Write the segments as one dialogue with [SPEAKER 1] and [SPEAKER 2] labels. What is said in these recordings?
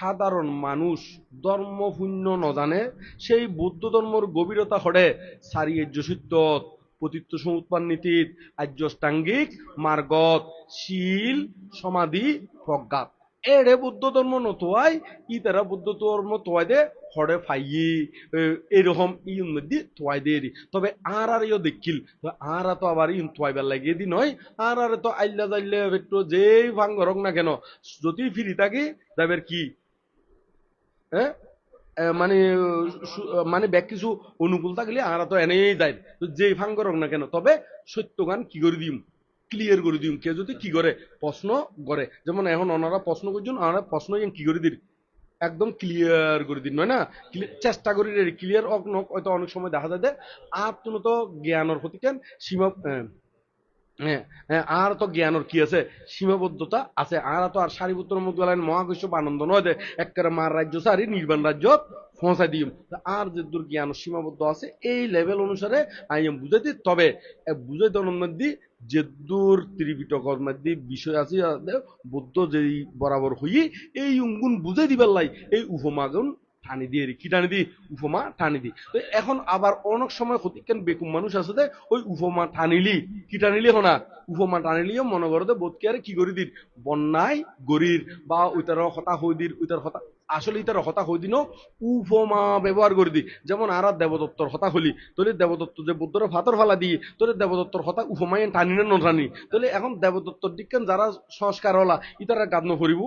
[SPEAKER 1] সাধারণ মানুষ ধর্ম পুণ্য নজানে, সেই বৌদ্ধ ধর্মর গভীরতা হড়ে সারিয়ে সত্য, পতিত্ব সমুৎপান নীতিত আর্যষ্টাঙ্গিক মার্গত, শীল, সমাধি, প্রজ্ঞাত। এড়ে বৌদ্ধ ধর্ম নতোয়াই ই তারা বৌদ্ধ ধর্ম তোয়াই দে হড়ে ফাইয়ে এরকম ই উন্নতি তোয়াই দে তবে আর আর ইও দেখিল আর তো আবার ইন তোয়াইবার লাগিয়ে দি নয় আর আর তো আইল্লা যাইলে একটু যেই ভাঙ্গ রক না কেন, যদি ফিরি থাকে যাবের কি? হ্যাঁ? মানে মানে ব্যাগ কিছু অনুকূল থাকলে আর তো এনেই যায় তো যে ফাং করক না কেন, তবে সত্য গান কি করে দিম? ক্লিয়ার করে দিম, কেউ যদি কি করে? প্রশ্ন করে। যেমন এখন ওনারা প্রশ্ন করছেন ওনারা প্রশ্ন কি করে দিন একদম ক্লিয়ার করে দিন, নয় না? চেষ্টা করি ক্লিয়ার অক নক হয়তো অনেক সময় দেখা যায় যে আর তো জ্ঞানের প্রতি কেন? সীমা আর তো জ্ঞানের কি আছে? সীমাবদ্ধতা আছে। আর তো আর সারিপুত্র আনন্দ নয় যে মার রাজ্য সারি, নির্বাণ রাজ্য পৌঁছাই দিম। আর যে দূর জ্ঞান সীমাবদ্ধ আছে, এই লেভেল অনুসারে আমি বুঝাইতে। তবে, এ বুঝাইতে মধ্যে যে দূর ত্রিপিটকর মধ্যে বিষয় আছে বুদ্ধ যেই বরাবর হই, এই উঙ্গুন বুঝাই দিবার লাই, এই উপমাগুন টানি দিয়ে কি টানি দি উপমা টানি দি এখন আবার অনেক সময় হতিকেন বেকুম মানুষ আছে যে, ওই উপমা টানিলি, কি টানিলি হনা উপমা টানিলিও মনে করো বোধকে আর কি করি দির বন্যায় গরির বা ওইটার হতা হই দির ওইটার হতা, আসলে ইতার হতা হই দিনও উপমা ব্যবহার করে দি যেমন আর দেবদত্তর হতা হলি তোলে দেবদত্ত যে বুদ্ধর ফাতর ফালা দিয়ে তোলে দেবদত্তর হতা উপমায় টানি না নটানি তাহলে এখন দেবদত্তর দিকেন যারা সংস্কার হলা ইতারা গাদ্ন ফরিব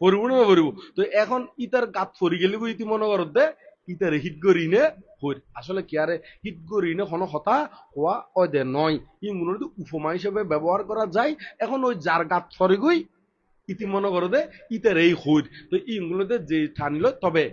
[SPEAKER 1] ফরিব না ফরিব তো এখন ইতার গাত ফরি গেলে ইতি মনে করো দে, ইতারে হিট করি নে হইর আসলে কি আরে, হিট করি নে কোনো হতা হওয়া দে নয়। ই মনে উপমা হিসেবে ব্যবহার করা যায়। এখন ওই যার গাত ফরি গই ইতি মনে করো দে ইতার এই হইর তো ইগুলোতে যে ঠানিল, তবে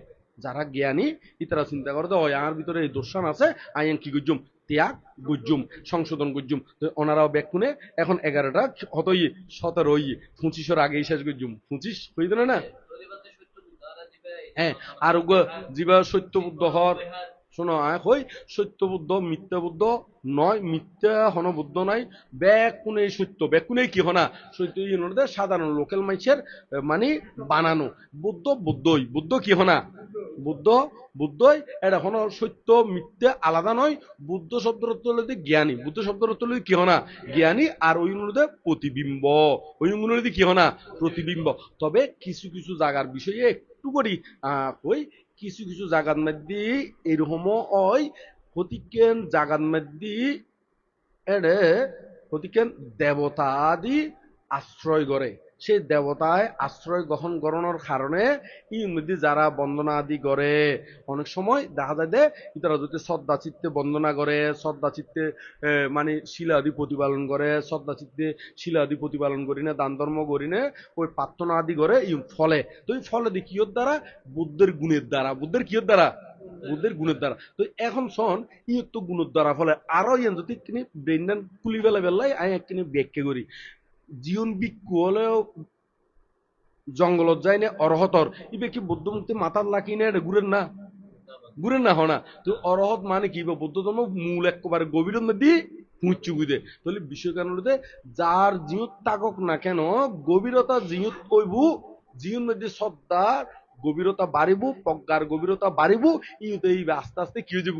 [SPEAKER 1] যারা জ্ঞানী, ইতারা চিন্তা করে দে ওই আমার ভিতরে এই দোষান আছে, আই আইন কি গুজুম ত্যাগ গুজুম সংশোধন গুজুম তো ওনারাও ব্যাকুনে এখন এগারোটা হত ইয়ে সতেরো ইয়ে পঁচিশের আগেই শেষ গুজুম পঁচিশ? হইত না? হ্যাঁ আর উগ- যিবা সত্য বুদ্ধ হর শোনো আয় হই, সত্য বুদ্ধ, মিথ্যা বুদ্ধ নয়, মিথ্যা হন বুদ্ধ নাই। ব্যাকুনে সত্য ব্যাকুনে কি হনা? সত্য সাধারণ লোকাল মাইসের মানে বানানো। বুদ্ধ বুদ্ধই, বুদ্ধ কি হনা? বুদ্ধ, বুদ্ধই এটা হন সত্য, মিথ্যে, আলাদা নয়। বুদ্ধ শব্দের অর্থ জ্ঞানী। বুদ্ধ শব্দের অর্থ কি হনা জ্ঞানী আর ওই অনুরোধে প্রতিবিম্ব। ওই অনুরোধে কি হনা প্রতিবিম্ব। তবে কিছু কিছু জায়গার বিষয়ে একটু করি ওই কিছু কিছু জায়গার মধ্যে এরকম ওই হতিকেন জায়গার মধ্যে এড়ে হতিকেন দেবতা আদি আশ্রয় করে। সেই দেবতায় আশ্রয় গ্রহণ করানোর কারণে ই মধ্যে যারা বন্দনা আদি করে, অনেক সময় দেখা যায় যে তারা যদি শ্রদ্ধা চিত্তে বন্দনা করে, শ্রদ্ধা চিত্তে মানে শিলা আদি প্রতিপালন করে, শ্রদ্ধা চিত্তে শিলা আদি প্রতিপালন করি না, দান ধর্ম করি না, ওই প্রার্থনা আদি করে ই ফলে। তো এই ফলে দি কিয়র দ্বারা? বুদ্ধের গুণের দ্বারা। বুদ্ধের কিয়র দ্বারা? বুদ্ধের গুণের দ্বারা। তো এখন শোন ই তো গুণের দ্বারা ফলে আরও যদি তিনি ব্রেন্ডান খুলি ফেলে বেলাই আই একখানি ব্যাখ্যা করি। জীবন বিক্ষু হলেও জঙ্গলত যায় না অরহতর। ইবে কি বৌদ্ধ মুক্তি মাথার লাকি না? এটা ঘুরেন না? ঘুরেন না হনা। তো অরহত মানে কি? বৌদ্ধ ধর্ম মূল একেবারে গভীর মধ্যে পুঁচু গুদে। তাহলে বিশ্ব যার জিউত তাকক না কেন, গভীরতা জিউত কইবু, জিউন মধ্যে শ্রদ্ধা গভীরতা বাড়িব প্রজ্ঞার গভীরতা বাড়িব ইউতে এই আস্তে আস্তে কি হয়ে যাব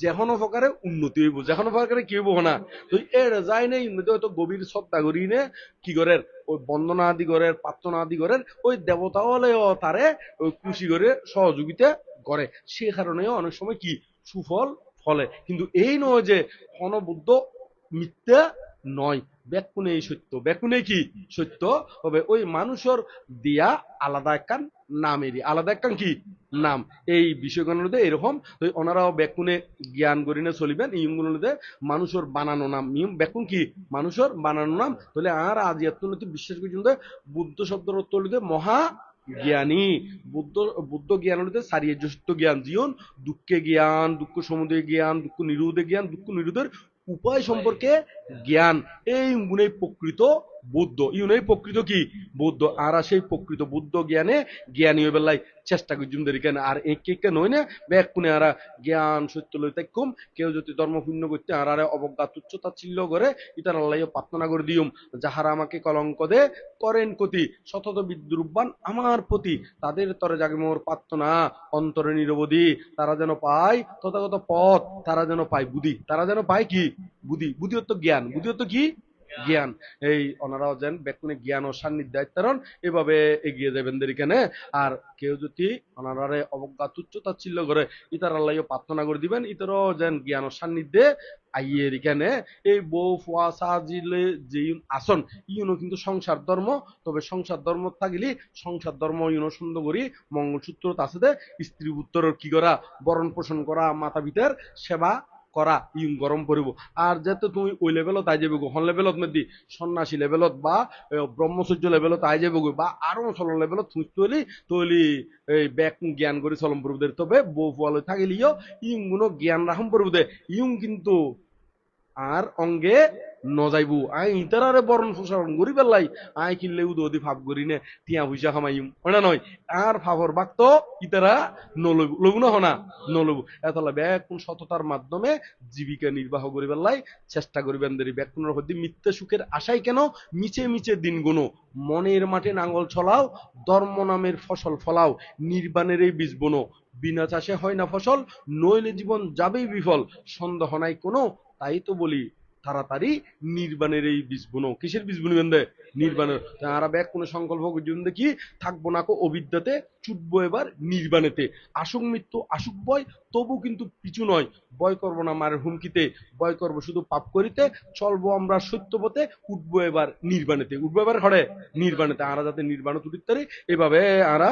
[SPEAKER 1] যেকোনো প্রকারে উন্নতি হইব যেকোনো প্রকারে কি হইব না তো এর যায় না ইউনিতে হয়তো গভীর শ্রদ্ধা করি নে কি করে ওই বন্দনা আদি করে প্রার্থনা আদি করে ওই দেবতা হলেও তারে ওই খুশি করে সহযোগিতা করে সে কারণেও অনেক সময় কি? সুফল ফলে। কিন্তু এই নয় যে অনবুদ্ধ মিথ্যা নয় ব্যাকুনে সত্য। ব্যাকুনে কি সত্য? হবে ওই মানুষের দিয়া আলাদা একখান নামেরই। আলাদা একখান কি? নাম। এই বিষয়গুলোতে এরকম, তো ওনারাও ব্যাকুনে জ্ঞান করিনে চলিবেন, এই গুলোতে মানুষের বানানো নাম। নিয়ম ব্যাকুন কি? মানুষের বানানো নাম। তাহলে আর আজ এত বিশ্বাস যে বুদ্ধ শব্দের অর্থ হলো যে মহা জ্ঞানী। বুদ্ধ বুদ্ধ জ্ঞান হলো সারিয়ে যষ্ট জ্ঞান। জীবন দুঃখে জ্ঞান, দুঃখ সমুদ্রে জ্ঞান, দুঃখ নিরোধে জ্ঞান, দুঃখ নিরোধের উপায় সম্পর্কে জ্ঞান। এই গুণে প্রকৃত বুদ্ধ। ইউনই প্রকৃত কি? বুদ্ধ। আর সেই প্রকৃত বুদ্ধ জ্ঞানে জ্ঞানী বেলাই চেষ্টা করছুম দেরি কেন? আর একে কে নয় না ব্যাগ কোনে আর জ্ঞান, সত্য লইতে কম, কেউ যদি ধর্ম শূন্য করতে আর আরে অবজ্ঞা তুচ্ছতা চিল্ল করে, ইতার আল্লাহ প্রার্থনা করে দিউম যাহারা আমাকে কলঙ্ক দে, করেন কতি শতত বিদ্রুপবান আমার প্রতি, তাদের তরে জাগে মোর প্রার্থনা, অন্তরে নিরবধি। তারা যেন পায় তথাগত পথ, তারা যেন পায় বুদ্ধি। তারা যেন পায় কি? বুদ্ধি। বুদ্ধি হতো জ্ঞান। বুদ্ধি হতো কি? জ্ঞান। এই ওনারাও যেন ব্যক্তি জ্ঞান ও সান্নিধ্য দায়িত্বরণ এভাবে এগিয়ে যাবেন দেরি কেন। আর কেউ যদি ওনারারে অবজ্ঞা তুচ্ছ তাচ্ছিল্য করে, ইতার আল্লাহ প্রার্থনা করে দিবেন, ইতারও যেন জ্ঞান ও সান্নিধ্যে আইয়ে এখানে এই বউ, ফুয়া সাজিলে যে আসন ইউনো কিন্তু সংসার ধর্ম। তবে সংসার ধর্ম থাকিলে, সংসার ধর্ম ইউনো সুন্দর করি, মঙ্গলসূত্র দে স্ত্রী পুত্রের কি করা, বরণ পোষণ করা, মাতা পিতার সেবা করা ইউন গরম পড়িব আর যেহেতু তুমি ওই লেভেলত আই যাবে হন লেভেলত মেদি সন্ন্যাসী লেভেলত বা ব্রহ্মসূর্য লেভেলত আই যাবে বা আরও চলন লেভেলত খুঁজতে তৈলি এই ব্যাক জ্ঞান করে চলন পড়ব দে। তবে বউ ফুয়ালে থাকিলিও, ইম গুণ জ্ঞান রাখম পড়ব দে। ইম কিন্তু আর অঙ্গে নজাইবু। আই ইতারারে বরণ পোষণ করি পেলাই, আই কিনলে উদো দি ভাব করি নে টিয়া পয়সা খামাইম ওনা নয় আর ফাফর বাক তো ইতারা নলবু। লবু না হনা? নলবু। এতলা ব্যাকুন সততার মাধ্যমে জীবিকা নির্বাহ করি পেলাই, চেষ্টা করিবেন দেরি ব্যাকুনের হদ্দি মিথ্যে সুখের আশাই কেন? মিছে মিছে দিন গুনো মনের মাঠে নাঙ্গল ছলাও ধর্ম নামের ফসল ফলাও। নির্বাণের এই বীজ বনো। বিনা চাষে হয় না ফসল নইলে জীবন যাবেই বিফল। সন্দেহ নাই কোনো তাই তো বলি। তাড়াতাড়ি নির্বাণের এই বীজ বুনো। কিসের বীজ বুনবেন দে নির্বাণের। তারা ব্যাগ কোনো সংকল্প করছেন দেখি থাকব না কো অবিদ্যাতে, ছুটবো এবার নির্বাণেতে। আসুক মৃত্যু, আসুক ভয় তবু কিন্তু পিছু নয়। ভয় করব না মারের হুমকিতে। ভয় করব শুধু পাপ করিতে, চলবো আমরা সত্যপথে উঠবো এবার নির্বাণেতে। উঠবো এবার ঘরে? নির্বাণেতে। আরা যাতে নির্বাণ তুলিতে পারি এভাবে আরা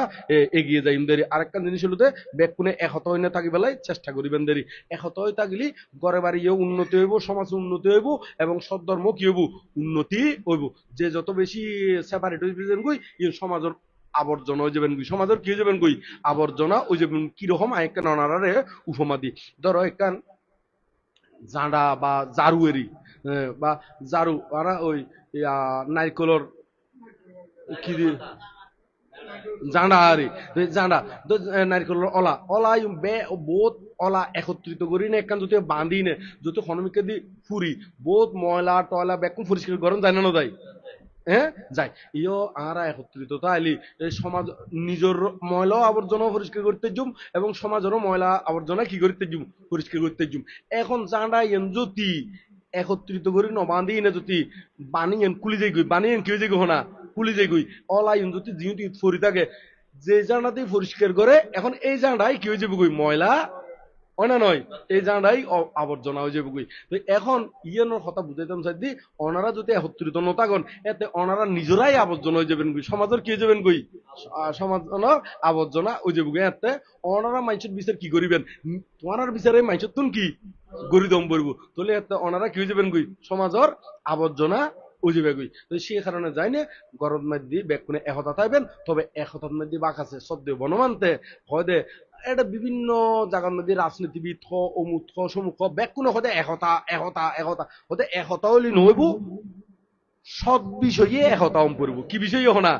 [SPEAKER 1] এগিয়ে যাই দেরি। আরেকটা জিনিস হলো যে ব্যাগ কোনে একহত হই না থাকি বেলায় চেষ্টা করিবেন দেরি। একহত হয়ে থাকলি, ঘরে বাড়িও উন্নতি হইব, সমাজ উন্নতি হইব। এবং সদ্ধর্ম কি হইব? উন্নতি হইব। যে যত বেশি সেপারেট হইবেন কই, ই সমাজের আবর্জনা হয়ে যাবেন কই, সমাজের কি হয়ে যাবেন কই? আবর্জনা ওই যাবেন কীরকম? আরেকটা ননারারে উপমা দি। ধরো একখান জাঁড়া বা জারুয়েরি বা জারু আরা ওই নারকলর কি দিয়ে জাঁড়া আরে জাঁড়া তো অলা। অলা বে অলা একত্রিত করি না, একখান যদি বাঁধি নে যদি হনমিকে দি ফুরি ময়লা, টয়লা বেকুন পরিষ্কার গরম যায় না না যায়। হ্যাঁ যাই ইও আরা একত্রিত তাইলি সমাজ নিজের ময়লা আবর্জনা পরিষ্কার করতে জুম এবং সমাজেরও ময়লা আবর্জনা কি করতে জুম পরিষ্কার করতে জুম এখন জাঁড়া এন যদি একত্রিত করি নবান্ধি না যদি বানিয়েন কুলি যাই বানিয়েন কি যাই না কুলি যাই গই অলাইন যদি জিউটি ফরি থাকে। যে জানাতে পরিষ্কার করে, এখন এই জানাই কি হয়ে যাবে গই ময়লা? হয় না নয়, এই জানাই আবর্জনা হয়ে যাবে তো এখন ইয়ানোর কথা বুঝাইতাম চাই দি অনারা যদি একত্রিত নতাগন এতে অনারা নিজেরাই আবর্জনা হয়ে যাবেন গই সমাজের কি হয়ে যাবেন গই সমাজের আবর্জনা হয়ে যাবে গই এতে অনারা মাইসের বিচার কি করিবেন? তোমার বিচারে মাইসের তুন কি? গরিদম পড়ব তাহলে এতে অনারা কি হয়ে যাবেন গই সমাজের আবর্জনা উজিবে গই তো সেই কারণে যাই না গরম মধ্যে বেকুনে একতা থাকবেন তবে একতার মধ্যে বাক আছে সদ্য বনমানতে হয় দে এটা বিভিন্ন জায়গার মধ্যে রাজনীতিবিদ হ অমুক হ সমুখ হ বেকুনে হতে একতা একতা একতা হতে একতা হলি নহইব সৎ বিষয়ে একতা অম পড়ব কি বিষয়ে হনা?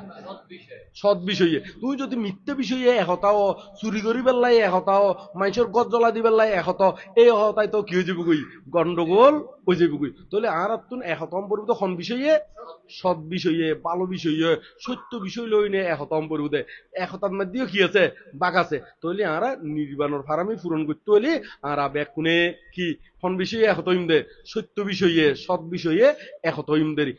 [SPEAKER 1] সৎ বিষয়ে। তুই যদি মিথ্যে বিষয়ে একতাও চুরি করি পেলাই একতাও মানুষের গছ জ্বলা দি একত এই একতাই তো কি হয়ে যাব গন্ডগোল হয়ে যে বুকুই। তাহলে আর আত্মন এহতম হন বিষয়ে? সৎ বিষয়ে, ভালো বিষয়ে, সত্য বিষয় লই নে এহতম পড়ব দে একতার মধ্যেও কি আছে? বাঘ আছে। তাহলে আর নির্বাণর ফারামি পূরণ করতে হলে আর কোনে কি? হন বিষয়ে একত হইম দে। সত্য বিষয়ে, সৎ বিষয়ে একত হইম দেরি।